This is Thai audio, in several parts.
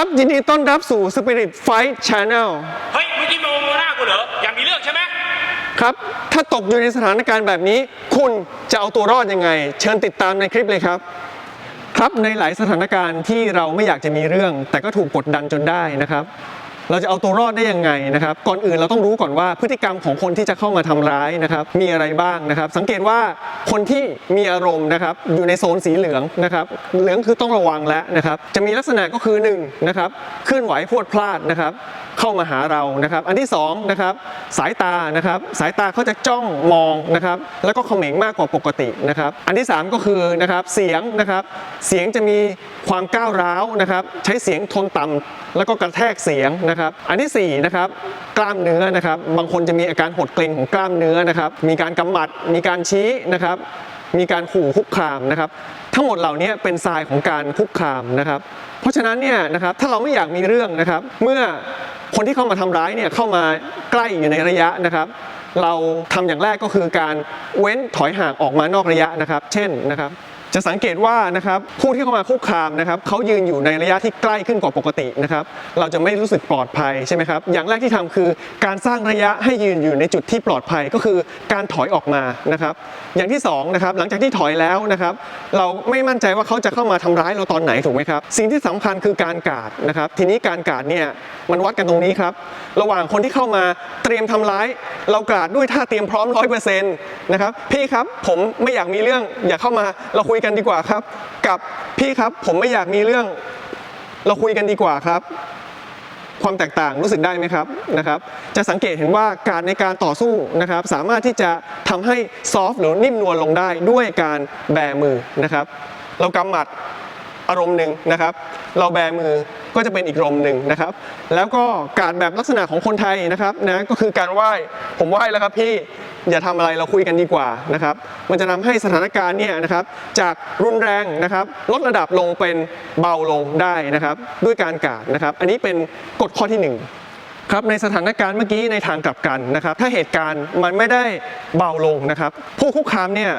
ครับ ยินดีต้อนรับสู่ Spirit Fight Channel เฮ้ยเมื่อกี้มาโมหน้ากูเหรอ อยากมีเรื่องใช่ไหมครับ ถ้าตกอยู่ในสถานการณ์แบบนี้ คุณจะเอาตัวรอดยังไง เชิญติดตามในคลิปเลยครับ ครับในหลายสถานการณ์ที่เราไม่อยากจะมีเรื่อง แต่ก็ถูกกดดันจนได้นะครับ เราจะเอาตัวรอดได้ยังไงนะครับ ก่อนอื่นเราต้องรู้ก่อนว่าพฤติกรรมของคนที่จะเข้ามาทำร้ายนะครับ มีอะไรบ้างนะครับ สังเกตว่าคนที่มีอารมณ์นะครับ อยู่ในโซนสีเหลืองนะครับ เหลืองคือต้องระวังแล้วนะครับ จะมีลักษณะก็คือ1นงนะครับ เคลื่อนไหวพวดพลาดนะครับ เข้ามาหาเรานะครับ อันที่2นะครับ สายตานะครับ สายตาเขาจะจ้องมองนะครับ แล้วก็เขม็งมากกว่าปกตินะครับ อันที่ 3 ก็คือนะครับ เสียงนะครับ เสียงจะมีความก้าวร้าวนะครับ ใช้เสียงทนต่ำแล้วก็กระแทกเสียงนะครับอันที่4นะครับกล้ามเนื้อนะครับ บางคนจะมีอาการหดเกร็งของกล้ามเนื้อนะครับ มีการกำหมัด มีการชี้นะครับ มีการขู่คุกคามนะครับ ทั้งหมดเหล่านี้เป็นทรายของการคุกคามนะครับ เพราะฉะนั้นเนี่ยนะครับ ถ้าเราไม่อยากมีเรื่องนะครับ เมื่อคนที่เข้ามาทำร้ายเนี่ยเข้ามาใกล้อยู่ในระยะนะครับ เราทำอย่างแรกก็คือการเว้นถอยห่างออกมานอกระยะนะครับ เช่นนะครับ จะสังเกตว่านะครับผู้ที่เข้ามาคุกคามนะครับเขายืนอยู่ในระยะที่ใกล้ขึ้นกว่าปกตินะครับ เราจะไม่รู้สึกปลอดภัยใช่ไหมครับ อย่างแรกที่ทำคือการสร้างระยะให้ยืนอยู่ในจุดที่ปลอดภัยก็คือการถอยออกมานะครับ อย่างที่สองนะครับหลังจากที่ถอยแล้วนะครับ เราไม่มั่นใจว่าเขาจะเข้ามาทำร้ายเราตอนไหนถูกไหมครับ สิ่งที่สำคัญคือการกาดนะครับ ทีนี้การกาดเนี่ยมันวัดกันตรงนี้ครับ ระหว่างคนที่เข้ามาเตรียมทำร้าย เรากาดด้วยท่าเตรียมพร้อมร้อยเปอร์เซ็นต์นะครับพี่ครับผมไม่อยากมีเรื่องอย่าเข้ามาเราคุยกันดีกว่าครับ กับพี่ครับผมไม่อยากมีเรื่อง เราคุยกันดีกว่าครับ ความแตกต่างรู้สึกได้ไหมครับนะครับ จะสังเกตเห็นว่าการในการต่อสู้นะครับ สามารถที่จะทำให้ซอฟต์หรือนิ่มนวลลงได้ด้วยการแบมือนะครับ เรากำหมัด อารมณ์หนึ่งนะครับ เราแบมือก็จะเป็นอีกอารมณ์หนึ่งนะครับ แล้วก็การแบบลักษณะของคนไทยนะครับนะก็คือการไหว้ผมไหว้แล้วครับพี่อย่าทำอะไรเราคุยกันดีกว่านะครับ มันจะทำให้สถานการณ์เนี่ยนะครับ จากรุนแรงนะครับ ลดระดับลงเป็นเบาลงได้นะครับ ด้วยการกาดนะครับ อันนี้เป็นกฎข้อที่หนึ่ง ครับในสถานการณ์เมื่อกี้ในทางกลับกันนะครับ ถ้าเหตุการณ์มันไม่ได้เบาลงนะครับ ผู้คุกคามเนี่ย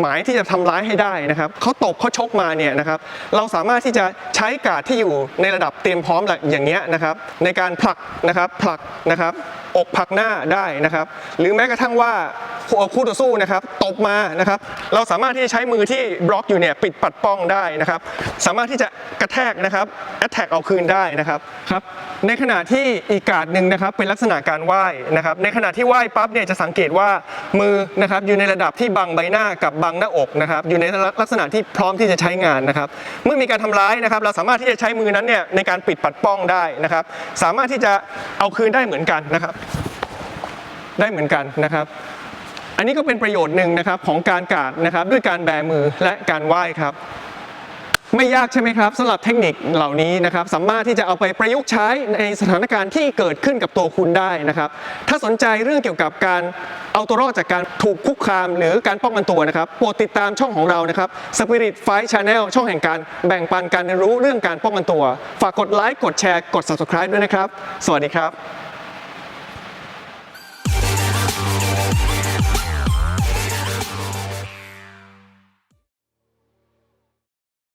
หมายที่จะทำร้ายให้ได้นะครับเขาตบเขาชกมาเนี่ยนะครับ เราสามารถที่จะใช้การดที่อยู่ในระดับเตรียมพร้อมอย่างเงี้ยนะครับ ในการผลักนะครับผลักนะครับอกผลักหน้าได้นะครับ หรือแม้กระทั่งว่า คู่ต่อสู้นะครับตบมานะครับ เราสามารถที่จะใช้มือที่บล็อกอยู่เนี่ยปิดปัดป้องได้นะครับ สามารถที่จะกระแทกนะครับแอตแทกเอาคืนได้นะครับครับ ในขณะที่อีกการดหนึ่งนะครับ เป็นลักษณะการไหว้นะครับ ในขณะที่ไหว้ปั๊บเนี่ยจะสังเกตว่ามือนะครับอยู่ในระดับที่บังใบหน้ากับบังหน้าอกนะครับ อยู่ในลักษณะที่พร้อมที่จะใช้งานนะครับ เมื่อมีการทำร้ายนะครับ เราสามารถที่จะใช้มือนั้นเนี่ยในการปิดปัดป้องได้นะครับ สามารถที่จะเอาคืนได้เหมือนกันนะครับ ได้เหมือนกันนะครับ อันนี้ก็เป็นประโยชน์หนึ่งนะครับของการกาดนะครับด้วยการแบมือและการไหว้ครับ ไม่ยากใช่ไหมครับสำหรับเทคนิคเหล่านี้นะครับสามารถที่จะเอาไปประยุกต์ใช้ในสถานการณ์ที่เกิดขึ้นกับตัวคุณได้นะครับ ถ้าสนใจเรื่องเกี่ยวกับการเอาตัวรอดจากการถูกคุกคามหรือการป้องกันตัวนะครับโปรดติดตามช่องของเรานะครับ Spirit Fight Channel ช่องแห่งการแบ่งปันการเรียนรู้เรื่องการป้องกันตัว ฝากกดไลค์กดแชร์กด Subscribe ด้วยนะครับ สวัสดีครับ